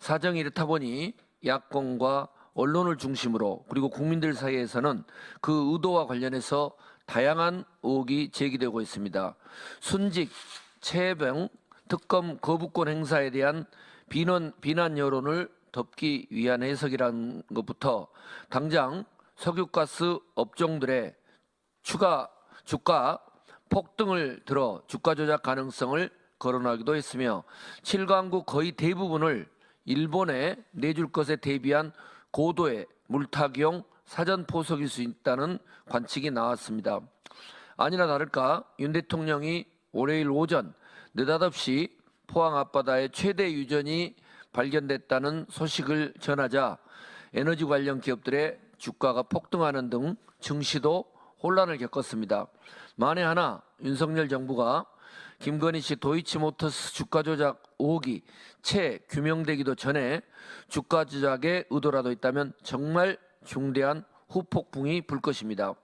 사정이 이렇다 보니 야권과 언론을 중심으로 그리고 국민들 사이에서는 그 의도와 관련해서 다양한 의혹이 제기되고 있습니다. 순직, 최병, 특검 거부권 행사에 대한 비난, 비난 여론을 덮기 위한 해석이라는 것부터 당장 석유가스 업종들의 추가 주가 폭등을 들어 주가 조작 가능성을 거론하기도 했으며 7강국 거의 대부분을 일본에 내줄 것에 대비한 고도의 물타기용 사전 포석일 수 있다는 관측이 나왔습니다. 아니나 다를까 윤 대통령이 월요일 오전 느닷없이 포항 앞바다에 최대 유전이 발견됐다는 소식을 전하자 에너지 관련 기업들의 주가가 폭등하는 등 증시도 혼란을 겪었습니다. 만에 하나 윤석열 정부가 김건희 씨 도이치모터스 주가 조작 의혹이 채 규명되기도 전에 주가 조작의 의도라도 있다면 정말 중대한 후폭풍이 불 것입니다.